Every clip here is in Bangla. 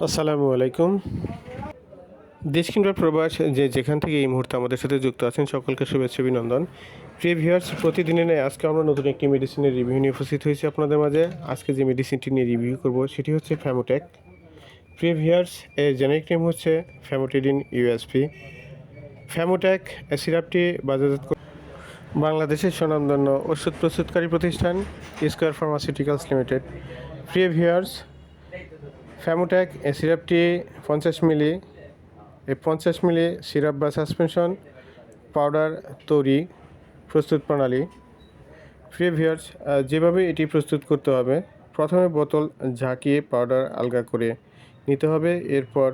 আসসালামু আলাইকুম। দেশ কিংবা প্রবাস যে যেখান থেকে এই মুহূর্তে আমাদের সাথে যুক্ত আছেন, সকলকে শুভেচ্ছা, অভিনন্দন। প্রিয় ভিউয়ার্স প্রতিদিনের ন্যায় আজকে আমরা নতুন একটি মেডিসিনের রিভিউ নিয়ে উপস্থিত হয়েছি আপনাদের মাঝে। আজকে যে মেডিসিনটি নিয়ে রিভিউ করব, সেটি হচ্ছে ফ্যামোটেক প্রিয় ভিউয়ার্স এর জেনেরিক নেম হচ্ছে ফ্যামোটিডিন ইউএসপি ফ্যামোটেক সিরাপটি বাজারজাত বাংলাদেশের স্বনামধন্য ওষুধ প্রস্তুতকারী প্রতিষ্ঠান স্কোয়ার ফার্মাসিউটিক্যালস লিমিটেড প্রিয় ভিউয়ার্স ফ্যামোট্যাক এই সিরাপটি পঞ্চাশ মিলি, এই পঞ্চাশ মিলি সিরাপ বা সাসপেনশন পাউডার তৈরি প্রস্তুত প্রণালী। প্রিয় ভিউয়ার্স যেভাবে এটি প্রস্তুত করতে হবে, প্রথমে বোতল ঝাঁকিয়ে পাউডার আলগা করে নিতে হবে। এরপর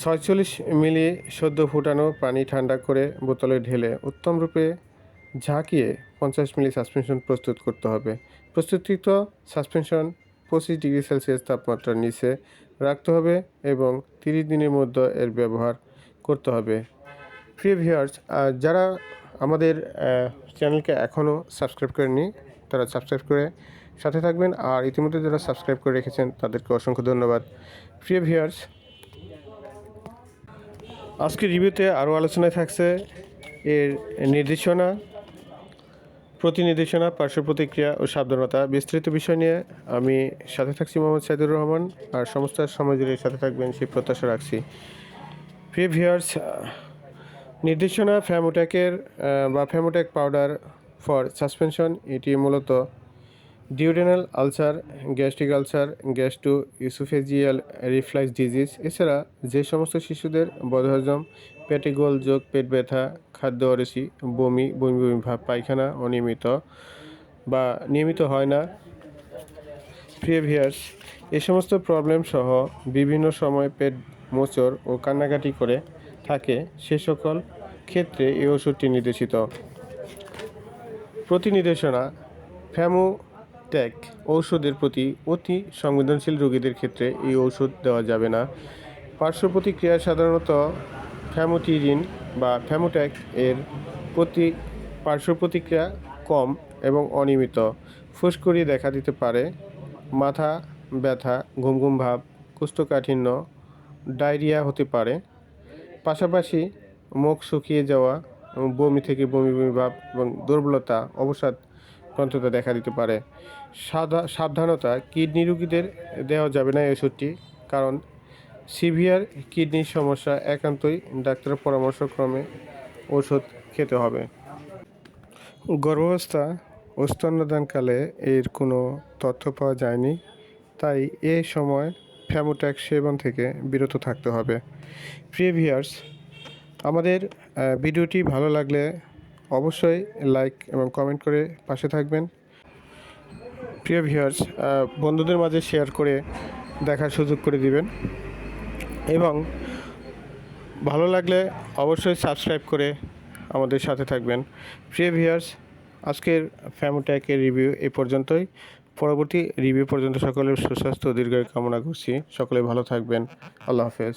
ছয়চল্লিশ মিলি সদ্য ফুটানো পানি ঠান্ডা করে বোতলে ঢেলে উত্তম রূপে ঝাঁকিয়ে পঞ্চাশ মিলি সাসপেনশন প্রস্তুত করতে হবে। প্রস্তুতকৃত সাসপেনশন পঁচিশ ডিগ্রি সেলসিয়াস তাপমাত্রার নিচে রাখতে হবে এবং তিরিশ দিনের মধ্যে এর ব্যবহার করতে হবে। প্রিয় ভিউয়ার্স যারা আমাদের চ্যানেলকে এখনও সাবস্ক্রাইব করেননি, তারা সাবস্ক্রাইব করে সাথে থাকবেন। আর ইতিমধ্যে যারা সাবস্ক্রাইব করে রেখেছেন, তাদেরকে অসংখ্য ধন্যবাদ। প্রিয় ভিউয়ার্স, আজকের রিভিউতে আরও আলোচনায় থাকছে এর নির্দেশনা। প্রতি নির্দেশনা পার্শ্ব প্রতিক্রিয়া ও সাবধানতা বিস্তৃত বিষয় নিয়ে আমি সাথে থাকছি মোহাম্মদ সাইদুর রহমান। আর সমস্ত সময় জুড়ে সাথে থাকবেন সেই প্রত্যাশা রাখছি। প্রিয় ভিউয়ার্স, নির্দেশনা ফ্যামোট্যাকের বা ফ্যামোট্যাক পাউডার ফর সাসপেনশন এটি মূলত duodenal ulcer, gastric ulcer gastro oesophageal reflux disease, এছাড়া যে সমস্ত শিশুদের বদহজম, পেটে গোল যোগ, পেট ব্যথা, খাদ্য অরসি বমি বমি বমি, ভাব, পায়খানা, অনিয়মিত বা নিয়মিত হয় না প্রিয় ভিয়ার্স এ সমস্ত প্রবলেম সহ বিভিন্ন সময় পেট মোচড় ও কান্নাকাটি করে থাকে সে সকল ক্ষেত্রে এই ওষুধটি নির্দেশিত। প্রতি নির্দেশনা ফ্যামো ট্যাগ ঔষধের প্রতি অতি সংবেদনশীল রোগীদের ক্ষেত্রে এই ঔষধ দেওয়া যাবে না। পার্শ্ব প্রতিক্রিয়া সাধারণত ফ্যামোটিরিন বা ফ্যামোট্যাক এর প্রতি পার্শ্ব প্রতিক্রিয়া কম এবং অনিয়মিত। ফুসকুড়ি দেখা দিতে পারে। মাথা ব্যথা ঘুম ঘুম ভাব, কোষ্ঠকাঠিন্য, ডায়রিয়া হতে পারে। পাশাপাশি মুখ শুকিয়ে যাওয়া, বমি থেকে বমি বমি ভাব এবং দুর্বলতা, অবসাদ গ্রন্থতা দেখা দিতে পারে। সাদা সাবধানতা কিডনি রোগীদের দেওয়া যাবে না এই ওষুধটি কারণ সিভিয়ার কিডনির সমস্যা একান্তই ডাক্তারের পরামর্শক্রমে ওষুধ খেতে হবে। গর্ভাবস্থা ও স্তন্যদানকালে এর কোনো তথ্য পাওয়া যায়নি, তাই এ সময় ফ্যামোট্যাক সেবন থেকে বিরত থাকতে হবে। প্রিভিয়ার্স, আমাদের ভিডিওটি ভালো লাগলে অবশ্যই লাইক এবং কমেন্ট করে পাশে থাকবেন। প্রিয় ভিউয়ার্স বন্ধুদের মাঝে শেয়ার করে দেখার সুযোগ করে দিবেন। এবং ভালো লাগলে অবশ্যই সাবস্ক্রাইব করে আমাদের সাথে থাকবেন। প্রিয় ভিউয়ার্স আজকের ফ্যামোট্যাকের রিভিউ এ পর্যন্তই। পরবর্তী রিভিউ পর্যন্ত সকলের সুস্বাস্থ্য দীর্ঘায়ু কামনা করছি। সকলে ভালো থাকবেন। আল্লাহ হাফেজ।